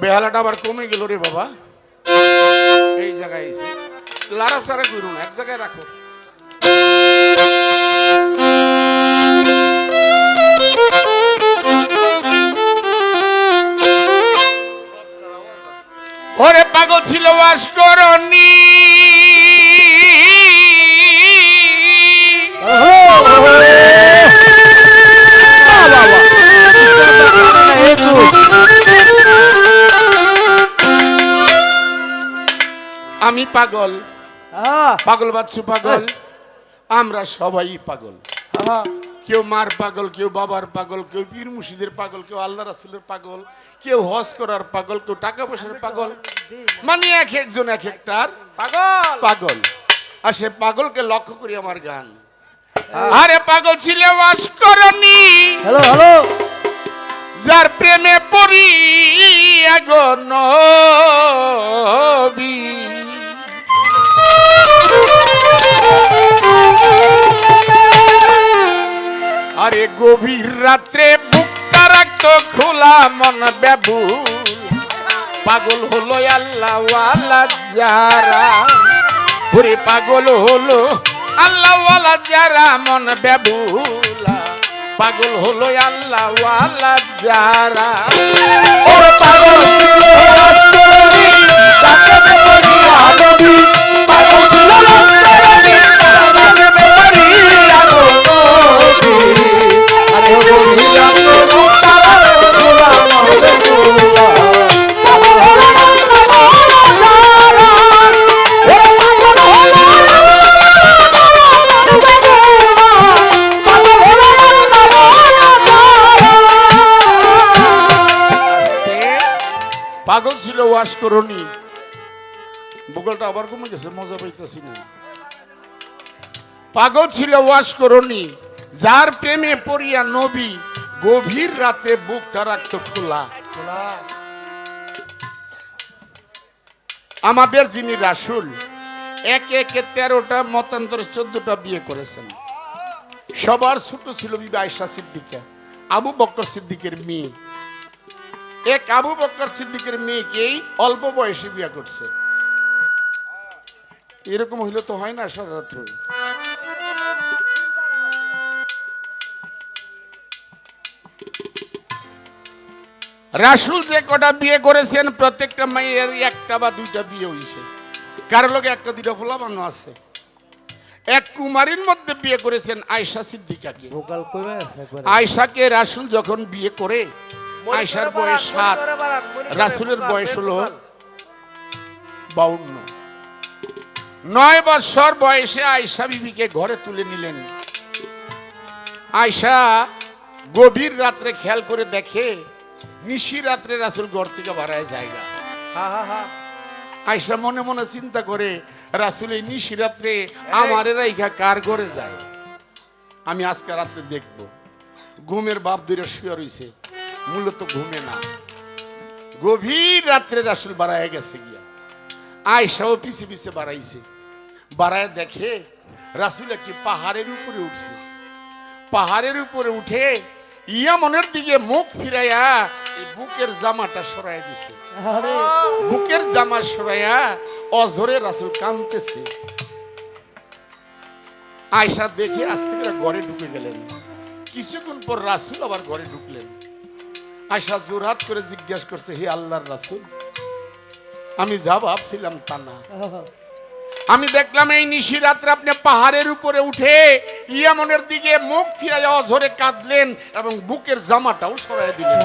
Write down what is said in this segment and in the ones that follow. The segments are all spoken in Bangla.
বেহালাটা আবার কমে গেল রে বাবা। এই জায়গায় এসে। লারা সারা করুন এক জায়গায় রাখো। ওরে পাগল ছিল বাস করনি। পাগল। পাগল বাচ্চু পাগল। আমরা সবাই পাগল। কেউ মার পাগল কেউ বাবার পাগল কেউ পীর মুর্শিদের পাগল কেউ আল্লাহ রাসুলের পাগল কেউ হজ করার পাগল কেউ টাকা পয়সার পাগল। মানে এক একজন এক একটার পাগল। পাগল। আর সে পাগলকে লক্ষ্য করি আমার গান। আরে পাগল ছিলে বাস করনি। Hello hello. যার প্রেমে পড়ি গো নবী। আরে গভীর রাত্রে বুকটা রাখতো খোলা, মন বেবুল পাগল হলো আল্লাহ ওয়ালা যারা। পুরে পাগল হলো আল্লাহ ওয়ালা যারা, মন বেবুলা পাগল হলো আল্লাহ যারা। ওর পাগল ওয়াশ করনি। বগলটা আবার কমে গেছে মজা পাইতেছি না। পাগল ছিল ওয়াশ করনি। যার প্রেমে পড়িয়া নবী গভীর রাতে বুকটা রাখতো খোলা। আমাদের যিনি রাসুল একে একে তেরোটা মতান্তরে চোদ্দটা বিয়ে করেছেন। সবার ছোট ছিল বিবি আয়সা সিদ্দিকা আবু বক্কর সিদ্দিকের মেয়ে। এক আবু বক্কর সিদ্দিকের মেয়েকেই অল্প বয়সে বিয়ে করছে। এরকম হইলে তো হয় না সারা রাসুল যে কটা বিয়ে করেছেন প্রত্যেকটা মেয়ের একটা বা দুইটা বিয়ে হয়েছে কারও লোকে একটা দুইটা ফোলাবানো আছে। এক কুমারীর মধ্যে বিয়ে করেছেন আয়সা সিদ্দিকাকে। আয়সাকে রাসুল যখন বিয়ে করে আয়সার বয়স সাত। রাসুলের বয়স হলো বাউন্ন। নয় বছর বয়সে আয়সা বিবিকে ঘরে তুলে নিলেন। আয়সা গভীর রাত্রে খেয়াল করে দেখে নিশি রাত্রে রাসুল ঘর থেকে বাড়ায় জায়গা আয়সা মনে মনে চিন্তা করে রাসুল এই নিশি রাত্রে আমার রাইখা কার ঘরে যায়? আমি আজকে রাত্রে দেখব। ঘুমের বাপ দূরে শুয়ে রইছে। মূলত ঘুমে না। গভীর রাত্রে রাসুল বাড়ায় গেছে গিয়া। আয়সাও পিছে পিছে বাড়াইছে। বাড়ায় দেখে রাসুল একটি পাহাড়ের উপরে উঠছে। পাহাড়ের উপরে উঠে ইয়ামনের দিকে মুখ ফিরাইয়া এই বুকের জামাটা সরাই দিছে। বুকের জামা সরাইয়া অঝরে রাসুল কামতেছে আয়সা দেখে আস্তে করে ঘরে ঢুকে গেলেন কিছুক্ষণ পর রাসুল আবার ঘরে ঢুকলেন। আয়সা জোরহাত করে জিজ্ঞাসা করছে হে আল্লাহর রাসুল আমি যা ভাবছিলাম তা না। আমি দেখলাম এই নিশি রাত্রে আপনি পাহাড়ের উপরে উঠে ইয়ামনের দিকে মুখ ফিরাইয়া অঝরে কাঁদলেন এবং বুকের জামাটাও সরাই দিলেন।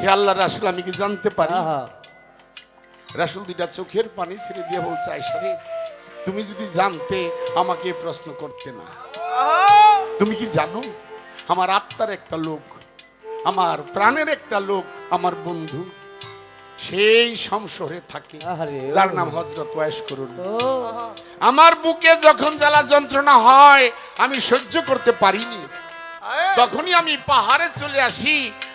হে আল্লাহ রাসুল আমি কি জানতে পারি? রাসুল দুইটা চোখের পানি ছেড়ে দিয়ে বলছে আয়সারে তুমি যদি জানতে আমাকে প্রশ্ন করতে না। তুমি কি জানো? আমার আত্মার একটা লোক আমার প্রাণের একটা লোক আমার বন্ধু সেই সংসরে থাকে। যার নাম হজরত ওয়াইস করুন। আমার বুকে যখন জ্বালা যন্ত্রণা হয় আমি সহ্য করতে পারিনি। তখনই আমি পাহাড়ে চলে আসি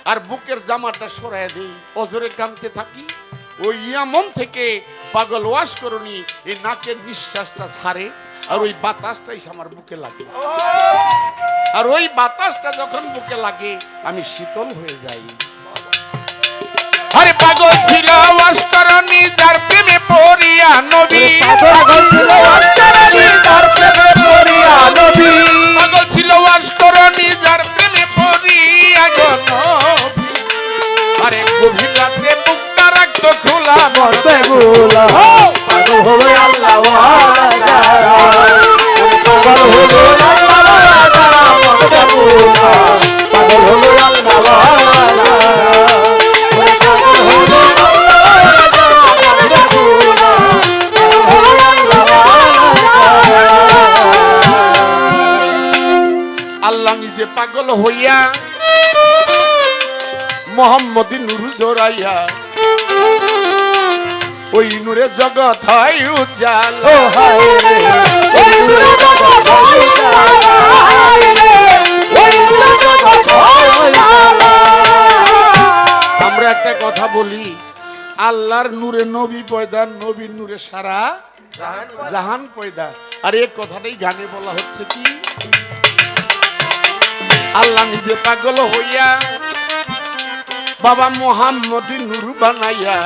আর বুকের জামাটা সরাই দিই। অজরে কানতে থাকি। ওই ইয়ামন থেকে পাগল ওয়াশ করনি এই নাকের নিঃশ্বাসটা ছাড়ে আর ওই বাতাসটাই আমার বুকে লাগে। আর ওই বাতাসটা যখন বুকে লাগে আমি শীতল হয়ে যাই। পাগল ছিল অস্করণী যার প্রেমে পড়িয়া নবী। পাগল ছিল প্রেমে পড়িয়া নবী। পাগল ছিল অস্করণী যার প্রেমে পড়িয়া গো নবী। আরে গভীর রাতে বুকটা রাখতো খোলা বড় মরতে গুলা পাগল হলো আল্লাহ। আল্লাহ নিজে পাগল হইয়া মোহাম্মদ নুরু জোরাইয়া নূরে জগৎ হয় উজাল হায় হায় আমরা একটা কথা বলি আল্লাহর নূরে নবী পয়দা নবীর নূরে সারা জাহান পয়দা আর এই কথাটাই গানে বলা হচ্ছে কি আল্লাহ নিজে পাগল হইয়া বাবা মোহাম্মদ নূর বানাইয়া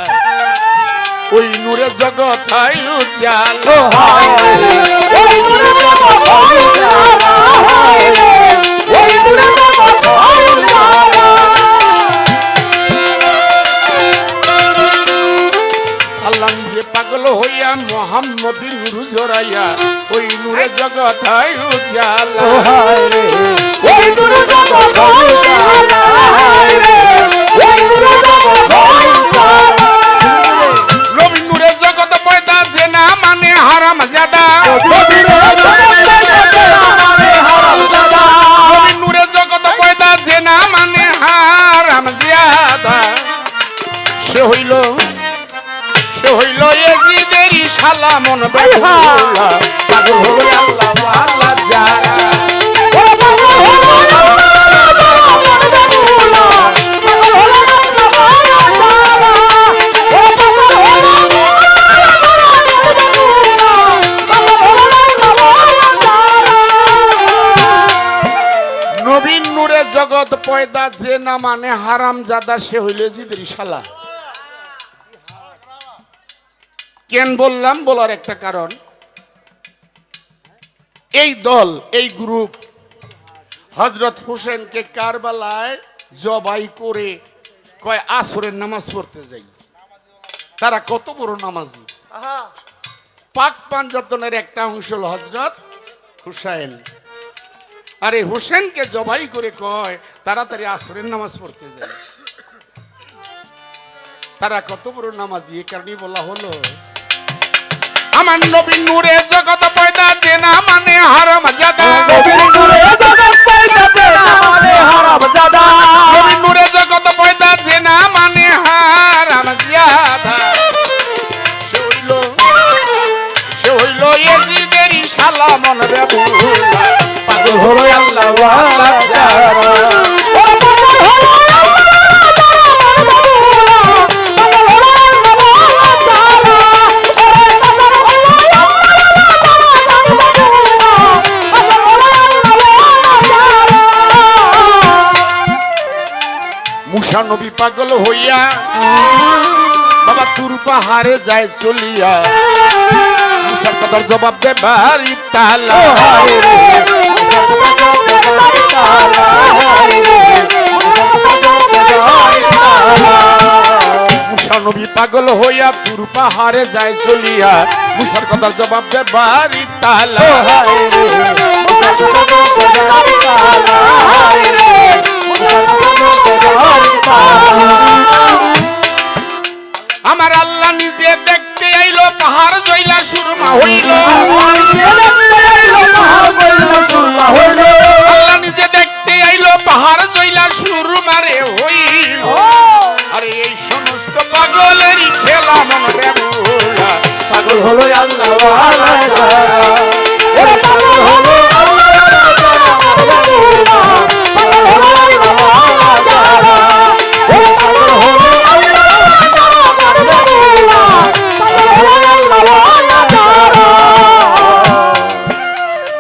ওই নূরে জগৎ হয় উজাল ও হায় রে। ওই নূরে জগৎ হায় রে ওই নূরে জগৎ আল্লাহ নিজে পাগল হইয়া মোহাম্মদ নূর জোরাইয়া ওই নূরে জগৎ হয় ওই নূরে জগৎ হায় পয়দা যে না মানে হারাম জাদা সে হইল এজিদের শালা। কেন বললাম? বলার একটা কারণ। এই দল এই গ্রুপ হজরত হোসেনকে কারবালায় জবাই করে কয় আসরের নামাজ পড়তে যাই। তারা কত বড় নামাজি। পাক পাঞ্জাতনের একটা অংশ হল হজরত হুসাইন। আরে হোসেনকে জবাই করে কয় তাড়াতাড়ি আসরের নামাজ পড়তে যায় তারা কত বড় নামাজি এ কারণে বলা হলো। আমার নবী নূরে জগৎ পয়দা যে না মানে হারাম জাদা। নবী নূরে জগৎ পয়দা যে না মানে হারাম জাদা। সে হইল সে হইল এজিদেরই শালা মন রে মুসা নবী পাগল হইয়া বাবা তুর পাহাড়ে যায় চলিয়া। মুসার কথার জবাব দে বাড়ি তালা মুসা নবী পাগল হইয়া তুর পাহাড়ে যায় চলিয়া। মুসার কথার জবাব দে বাড়ি তালা। আমার আল্লাহ নিজে দেখতে আইলো পাহাড় জইলা সুরমা হইল। আল্লাহ নিজে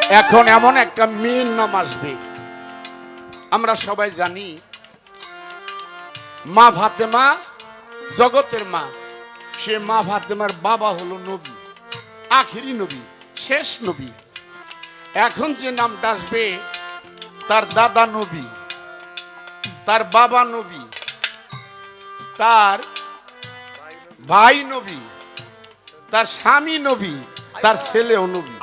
এখন এমন একটা মিন নাম আসবে। আমরা সবাই জানি, মা ফাতেমা জগতের মা। সে মা ফাতেমার বাবা হলো নবী, আখিরি নবী, শেষ নবী। এখন যে নামটা আসবে, তার দাদা নবী, তার বাবা নবী, তার ভাই নবী, তার স্বামী নবী, তার ছেলেও নবী।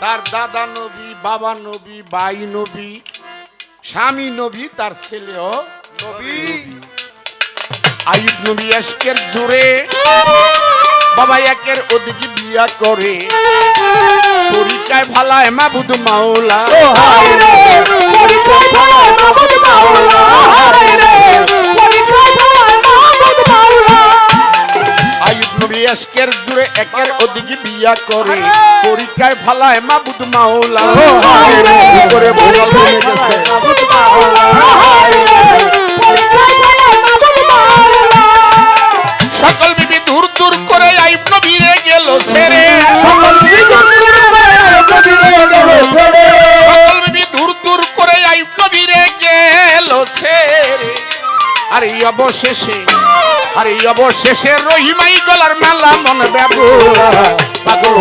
তার দাদা নবী বাবা নবী বাই নবী স্বামী নবী তার ছেলেও নবী। আইব নবী এসকের জোরে বাবা একের ওদিকে বিয়া করে। তরিকায় ভালায় মাবুদ মাওলা। আইব নবী এসকের জোরে একের ওদিকে বিয়া করে। তরিকায় ভালায় মাবুদ মাওলা। করে ভোলা হয়ে গেছে সকল বিবি দূর দূর করে আইব নবীরে গেল ছেড়ে। সকল বিবি দূর দূর করে আইব নবীরে গেল ছেড়ে। আর এই অবশেষে আর এই অবশেষে রহিমাই গলার মেলা মন ব্যবু পাগল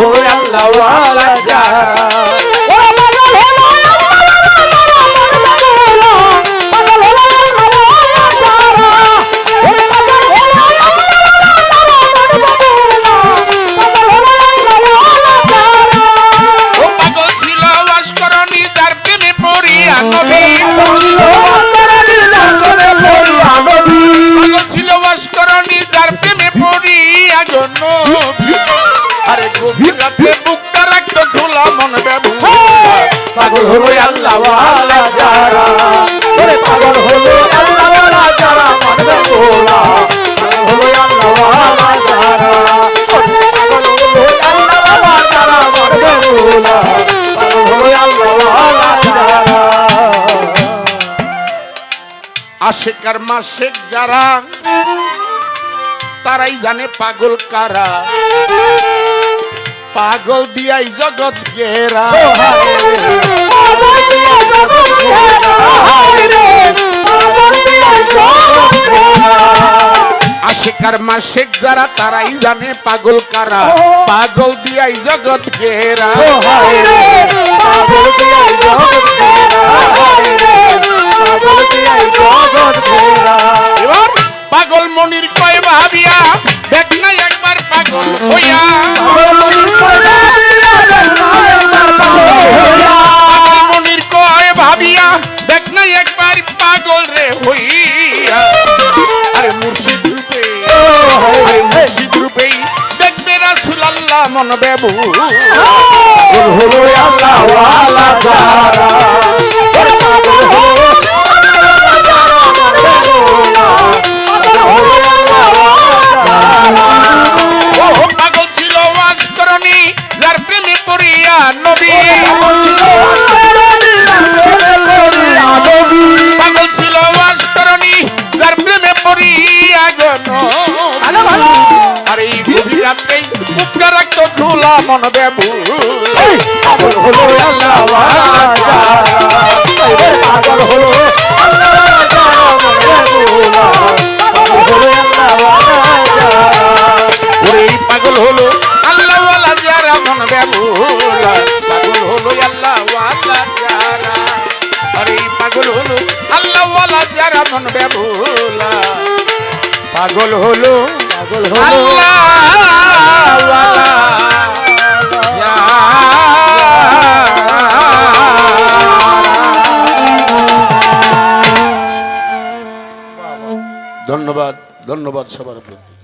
আশেকার মাসেক যারা, তারাই জানে পাগল কারা। পাগল দিয়াই জগৎ গেরা আশেকার মাসেক যারা, তারাই জানে পাগল কারা। পাগল দিয়াই জগৎ গেরা এবার পাগল মনির কয় ভাবিয়া দেখ না একবার পাগল হইয়া। পাগল মনির কয় ভাবিয়া দেখ না একবার পাগল রে হইয়া। আরে মুর্শিদ রূপে আরে মুর্শিদ রূপেই দেখবে রাসুল আল্লাহ মন বেবু। মন বেবু পাগল হলো আল্লাহ পাগল হলো আল্লাহ পাগল হলো আল্লাহ যারা মন পাগল হলো আল্লাহ ওয়ালা যারা। আরে পাগল হলো আল্লাহ যারা মন বেবুলা পাগল হলো পাগল আল্লাহ ওয়ালা যারা। ধন্যবাদ ধন্যবাদ সবার প্রতি।